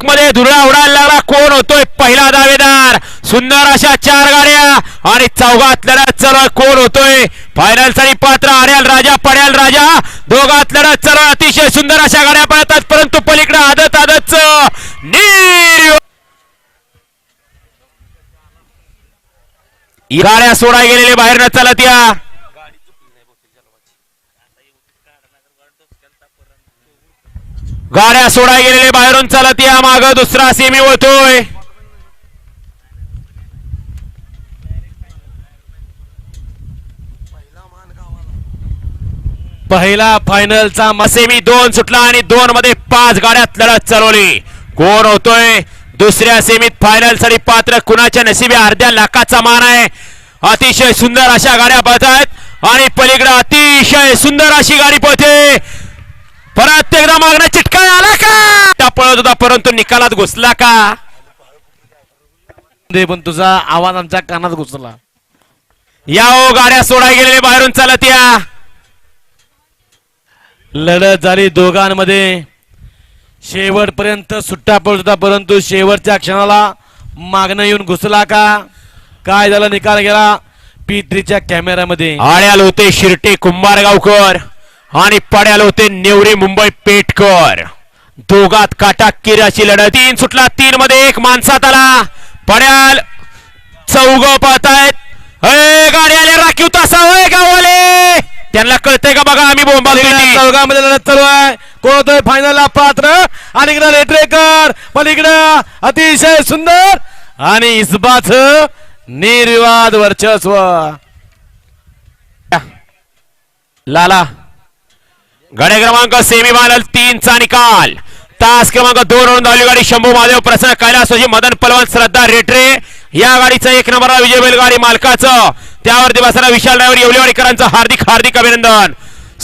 एक मध्ये धुरळा उडायला लागला. कोण होतोय पहिला दावेदार? सुंदर अशा चार गाड्या आणि चौघात लढत चालू कोण होतोय? फायनलसाठी पात्र आर्याल राजा पड्याल राजा. दोघात लढत चालू अतिशय सुंदर अशा गाड्या पळतात. परंतु पलीकडे आदत आदत गाड्या सोडा गेलेले बाहेर न चालत या. गाड्या सोडा गेलेले बाहेरून चालत या माग दुसरा सेमी होतोय पहिला फायनलचा मसेमी दोन सुटला आणि दोन मध्ये पाच गाड्यात लढत चालवली. कोण होतोय? दुसऱ्या सेमीत फायनलसाठी पात्र कुणाच्या नशिबी अर्ध्या लाखाचा मान आहे? अतिशय सुंदर अशा गाड्या पळतात आणि पलीकडे अतिशय सुंदर अशी गाडी पळते. परत एकदा मागणं चिटका आला का? पळत होता परंतु निकालात घुसला का? पण तुझा आवाज आमच्या कानात घुसला. या ओ गाड्या सोडा गेलेले बाहेरून चालत या. लढत झाली दोघांमध्ये. शेवटपर्यंत सुट्टा पडत होता परंतु शेवटच्या क्षणाला मागणं येऊन घुसला का? काय झालं? निकाल गेला. पी कॅमेऱ्यामध्ये आळ्याल होते शिर्टे कुंभारगावकर. आणि पड्याल होते नेवरे मुंबई पेटकर दोघात काटाकीर अशी लढत. तीन सुटला तीन मध्ये एक माणसात आला. पड्याल चौग पाहतायत गाडी आले राखीव तासा होय गाववाले! त्यांना कळतंय का बघा आम्ही बोंबा चौघामध्ये लढत चालू आहे. कोण होतोय फायनलला पात्र? आणि इकडं रेटरेकर. पलीकडं अतिशय सुंदर. आणि इसबाच निर्विवाद वर्चस्व. लाला गाड्या क्रमांक सेमी फायनल तीनचा निकाल. तास क्रमांक दोन वरून धावली गाडी शंभू महादेव प्रसन्न कैलासोजी मदन पलवान श्रद्धा रेटरे. या गाडीचा एक नंबर विजय बैलगाडी मालकाचं. त्यावरती बसणारा विशाल ड्रायव्हर येवलेवाडीकरांचं हार्दिक हार्दिक अभिनंदन.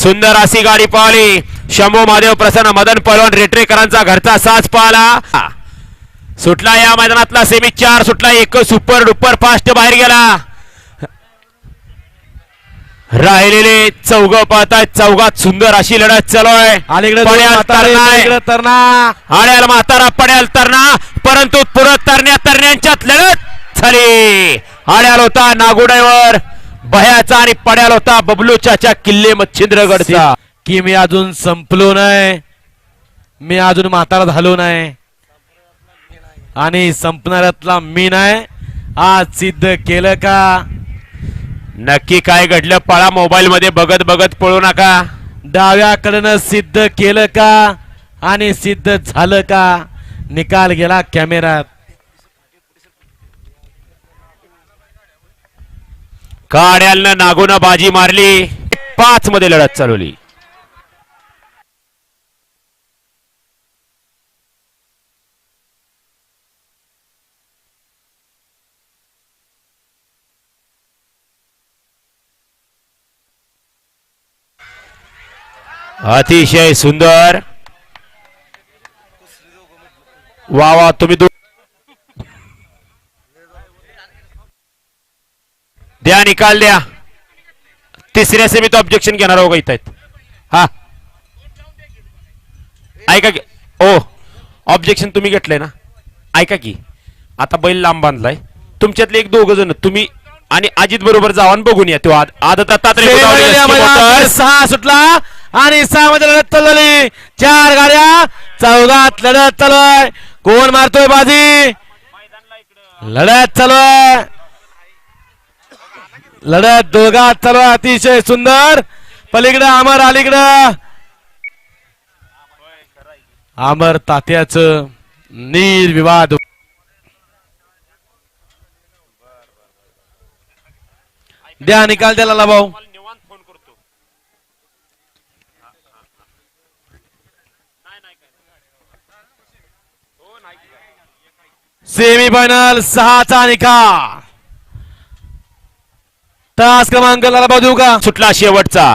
सुंदर अशी गाडी पाहिली. शंभू महादेव प्रसन्न मदन पलवान रेटरेकरांचा घरचा साज पाहला. सुटला या मैदानातला सेमी चार सुटला एक सुपर डुपर फास्ट बाहेर गेला. राहिलेले चौघ पाहतायत चौघात सुंदर अशी लढत चालू आहे. अलीकडे दोन पड्याल म्हातारे, तरणा आहे. इकडे तरणा आड्याल म्हातारा पड्याल तरणा परंतु पुरत तरण्या तरण्यांच्यात लढत झाली. आड्याल होता नागुड्यावर भयाचा आणि पड्याल होता बबलूच्या किल्ले मच्छिंद्रगडचा की मी अजून संपलो नाही मी अजून म्हातारा झालो नाही आणि संपणाऱ्यातला मी नाही. आज सिद्ध केलं का? नक्की काय घडलं? पळा मोबाईल मध्ये बघत बघत पळू नका. डाव्याकडनं सिद्ध केलं का? आणि सिद्ध झालं का? निकाल गेला कॅमेऱ्यात काड्यालनं नागोनं बाजी मारली. पाच मध्ये लढत चालवली. अतिशय सुंदर. वा वा तुम्ही दो द्या निकाल द्या. तिसऱ्या सेमीत ऑब्जेक्शन घेणार हो इथं? आहेत. हा. ऐका की ओ ऑब्जेक्शन तुम्ही घेतलंय ना? ऐका की आता बैल लांब बांधलाय. तुमच्यातले एक दोघ जण तुम्ही आणि अजित बरोबर जावा बघून या. तो आद आदत आता सहा सुटला. आणि सहा मध्ये लढत चालली. चार गाड्या चौघात लढत चालू आहे कोण मारतोय बाजी? लढत चालू आहे लढत दोघात चालू आहे अतिशय सुंदर. पलीकडं अमर अलीकडं. अमर तात्याच निर्विवाद. द्या निकाल द्याला भाऊ. सेमीफायनल सहाचा निकाल. तास क्रमांक लाला का? सुटला शेवटचा.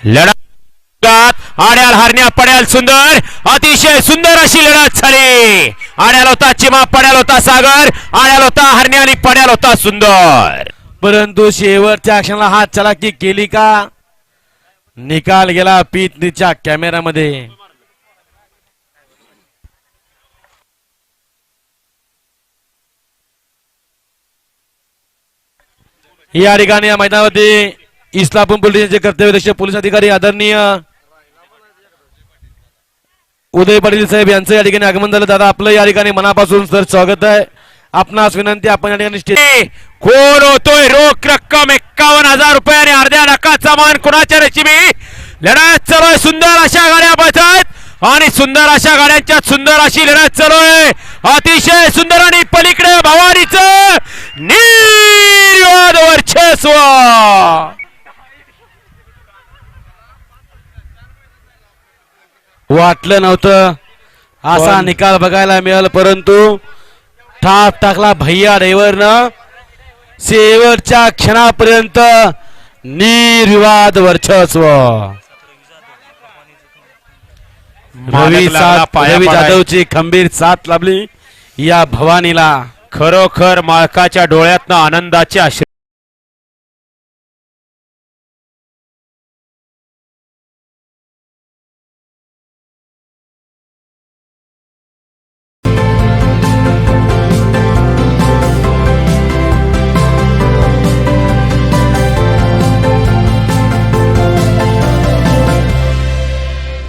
लढत आड्याल हरण्या पड्याल सुंदर अतिशय सुंदर अशी लढत झाली. आड्याल होता चिमा पड्याल होता सागर आड्याल होता हरण्या आणि पड्याल होता सुंदर. परंतु शेवटच्या क्षणाला हात चलाकी केली का? निकाल गेला पीतनीच्या कॅमेऱ्यामध्ये या ठिकाणी या मैदानावरती इस्लापूर पोलिसांचे कर्तव्यदक्ष पोलीस अधिकारी आदरणीय उदय पाटील साहेब यांचं या ठिकाणी आगमन झालं. दादा आपलं या ठिकाणी मनापासून सर स्वागत आहे. आपणास विनंती आपण या ठिकाणी कोण होतोय? रोख रक्कम एक्कावन्न हजार रुपये आणि अर्ध्या लाखाचा मान कुणाच्या रचिमी लढत चालू आहे सुंदर अशा गाड्या बसत. आणि सुंदर अशा गाड्यांच्या सुंदर अशी लढत चालू आहे अतिशय सुंदर आणि पलीकडे भवानीचं निर्वाद वर्चस्व. वाटलं नव्हतं. असा निकाल बघायला मिळाला परंतु ठाप टाकला भैया ड्रायव्हरनं शेवटच्या क्षणापर्यंत निर्विवाद वर्चस्व. रवी साथ रवी. जाधवची खंबीर साथ लाभली या भवानीला. खरोखर मालकाच्या डोळ्यातनं आनंदाचे आश्रू